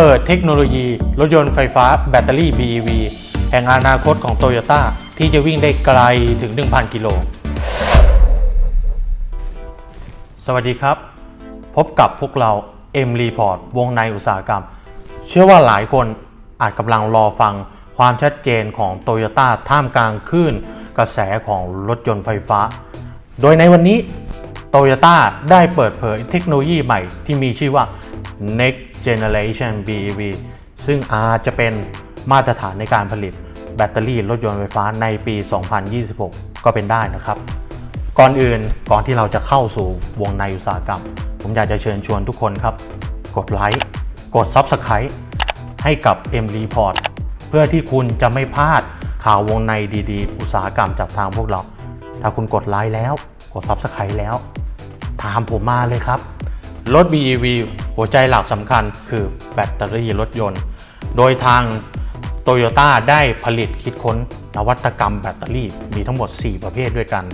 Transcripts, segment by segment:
เปิดเทคโนโลยี รถยนต์ไฟฟ้าแบตเตอรี่ BEV แห่งอนาคตของโตโยต้าที่จะวิ่งได้ไกลถึง 1,000 กิโล สวัสดีครับ พบกับพวกเรา M Report วงในอุตสาหกรรม เชื่อว่าหลายคนอาจกำลังรอฟังความชัดเจนของโตโยต้าท่ามกลางคลื่นกระแสของรถยนต์ไฟฟ้า โดยในวันนี้โตโยต้าได้เปิดเผยเทคโนโลยีใหม่ที่มีชื่อว่า Next Generation BEV ซึ่งอาจจะเป็นมาตรฐานในการผลิตแบตเตอรี่รถยนต์ไฟฟ้าในปี 2026 ก็เป็นได้นะครับ ก่อนอื่นก่อนที่เราจะเข้าสู่วงในอุตสาหกรรม ผมอยากจะเชิญชวนทุกคนครับ กดไลค์กด Subscribe ให้กับ M Report เพื่อที่คุณจะไม่พลาดข่าววงในดีๆ อุตสาหกรรมจากทางพวกเรา ถ้าคุณกดไลค์แล้ว กด Subscribe แล้ว ถามผมมาเลยครับ รถ BEV หัวใจหลักสำคัญคือแบตเตอรี่รถยนต์ โดยทางโตโยต้าได้ผลิตคิดค้นนวัตกรรมแบตเตอรี่มีทั้งหมด 4 ประเภทด้วยกัน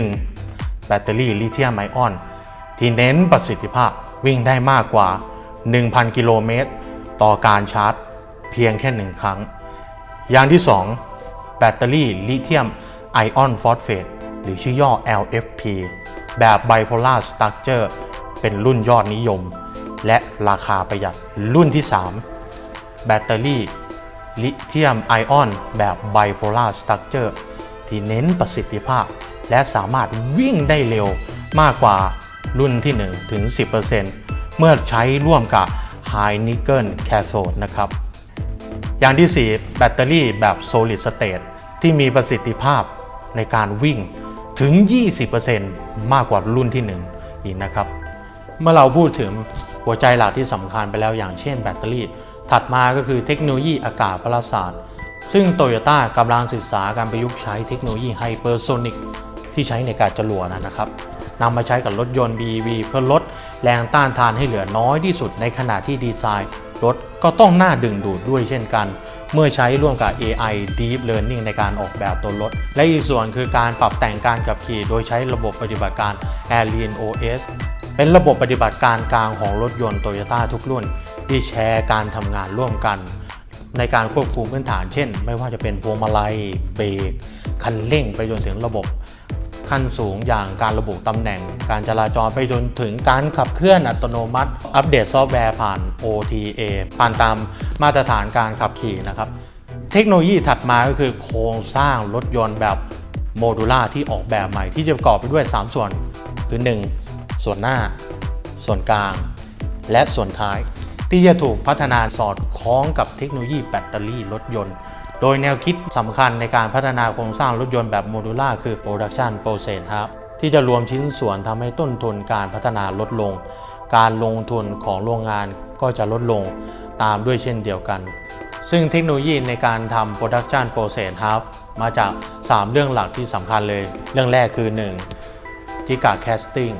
1. แบตเตอรี่ลิเธียมไอออน ที่เน้นประสิทธิภาพวิ่งได้มากกว่า 1,000 กิโลเมตร ต่อการชาร์จ เพียงแค่หนึ่งครั้ง อย่างที่ 2 แบตเตอรี่ลิเธียมไอออนฟอสเฟตหรือชื่อย่อ LFP แบบไบโพลาร์สตั๊กเจอร์เป็นรุ่นยอดนิยม และราคาประหยัดรุ่นที่ 3 แบตเตอรี่ ลิเธียมไอออน แบบไบโพลาร์สตั๊กเจอร์ที่เน้นประสิทธิภาพ และสามารถวิ่งได้เร็วมากกว่ารุ่นที่ 1 ถึง 10%เมื่อใช้ร่วมกับ High Nickel Cathode นะครับ อย่างที่ 4 แบตเตอรี่แบบ solid state ที่มีประสิทธิภาพในการวิ่งถึง 20%มากกว่ารุ่นที่ 1 อีกนะครับ เมื่อเราพูดถึง หัวใจหลักที่สำคัญไปแล้วอย่างเช่นแบตเตอรี่ ถัดมาก็คือเทคโนโลยีอากาศพลศาสตร์ ซึ่งโตโยต้ากำลังศึกษาการประยุกต์ใช้เทคโนโลยีไฮเปอร์โซนิกที่ใช้ในการจรวดนะครับนำมาใช้กับรถยนต์ BEV เพื่อลดแรงต้านทานให้เหลือน้อยที่สุดในขณะที่ดีไซน์รถก็ต้องน่าดึงดูดด้วยเช่นกัน เมื่อใช้ร่วมกับ AI Deep Learning ในการออกแบบตัวรถ และอีกส่วนคือการปรับแต่งการขับขี่ โดยใช้ระบบปฏิบัติการ Alien OS เป็นระบบปฏิบัติการกลางของรถยนต์โตโยต้าทุกรุ่น ที่แชร์การทำงานร่วมกัน ในการควบคุมพื้นฐานเช่น ไม่ว่าจะเป็นพวงมาลัย เบรก คันเร่งไปจนถึงระบบขั้นสูงอย่างการระบุตำแหน่ง การจราจรไปจนถึงการขับเคลื่อนอัตโนมัติ อัปเดตซอฟต์แวร์ผ่าน OTA ผ่านตามมาตรฐานการขับขี่นะครับ เทคโนโลยีถัดมาก็คือโครงสร้างรถยนต์แบบโมดูล่าที่ออกแบบใหม่ที่จะประกอบไปด้วย 3 ส่วน คือ 1 ส่วนหน้า ส่วนกลาง และส่วนท้าย ที่จะถูกพัฒนาสอดคล้องกับเทคโนโลยีแบตเตอรี่รถยนต์ โดยแนวคิดสำคัญในการพัฒนาโครงสร้างรถยนต์แบบโมดูล่าคือ Production Process Hub ที่จะรวมชิ้นส่วนทำให้ต้นทุนการพัฒนาลดลง การลงทุนของโรงงานก็จะลดลงตามด้วยเช่นเดียวกัน ซึ่งเทคโนโลยีในการทำ Production Process Hub มาจาก 3 เรื่องหลักที่สำคัญเลย เรื่องแรกคือ 1. จิกาแคสติ้ง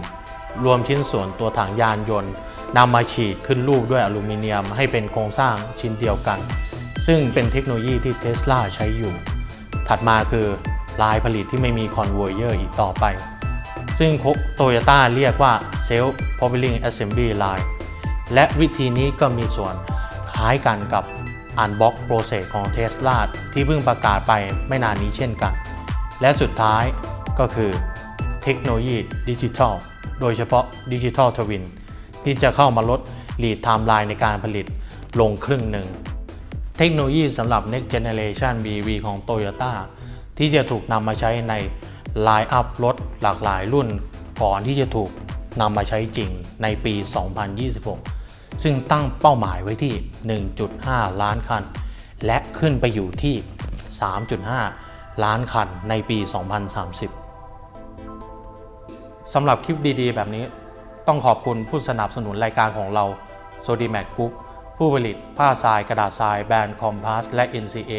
รวมชิ้นส่วนตัวถังยานยนต์นำมาฉีดขึ้นรูปด้วยอลูมิเนียมให้เป็นโครงสร้างชิ้นเดียวกัน ซึ่งเป็นเทคโนโลยีที่เทสลาใช้อยู่ ถัดมาคือลายผลิตที่ไม่มีคอนเวอร์เยอร์อีกต่อไป ซึ่งโตโยต้าเรียกว่า Self Propelling Assembly Line และวิธีนี้ก็มีส่วนคล้ายกันกับ Unbox Process ของ Tesla ที่เพิ่งประกาศไปไม่นานนี้เช่นกัน และสุดท้ายก็คือเทคโนโลยีดิจิทัล โดยเฉพาะดิจิทัลทวินที่จะเข้ามาลด lead timeline ในการผลิตลงครึ่งหนึ่ง เทคโนโลยีสำหรับ next generation BEV ของ Toyota ที่จะถูกนำมาใช้ใน line up รถหลากหลายรุ่น ก่อนที่จะถูกนำมาใช้จริงในปี 2026 ซึ่งตั้งเป้าหมายไว้ที่ 1.5 ล้านคัน และขึ้นไปอยู่ที่ 3.5 ล้านคันในปี 2030 สำหรับคลิปดีๆ แบบนี้ ต้องขอบคุณผู้สนับสนุนรายการของเรา s o d i m a c Group ผู้ผลิตผ้าทรายกระดาษทรายแบรนด์คอมพาสและ NCA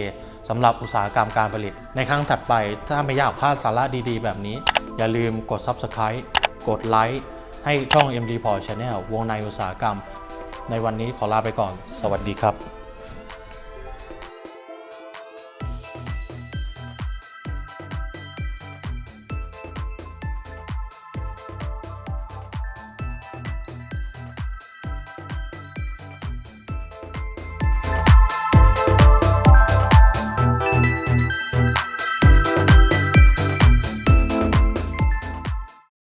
สำหรับอุตสาหกรรมการผลิต ในครั้งถัดไปถ้าไม่อยากพลาดสาระดีๆ แบบนี้ อย่าลืมกด Subscribe กดไลค์ให้ช่อง MD Port Channel วงในอุตสาหกรรม ในวันนี้ขอลาไปก่อน สวัสดีครับ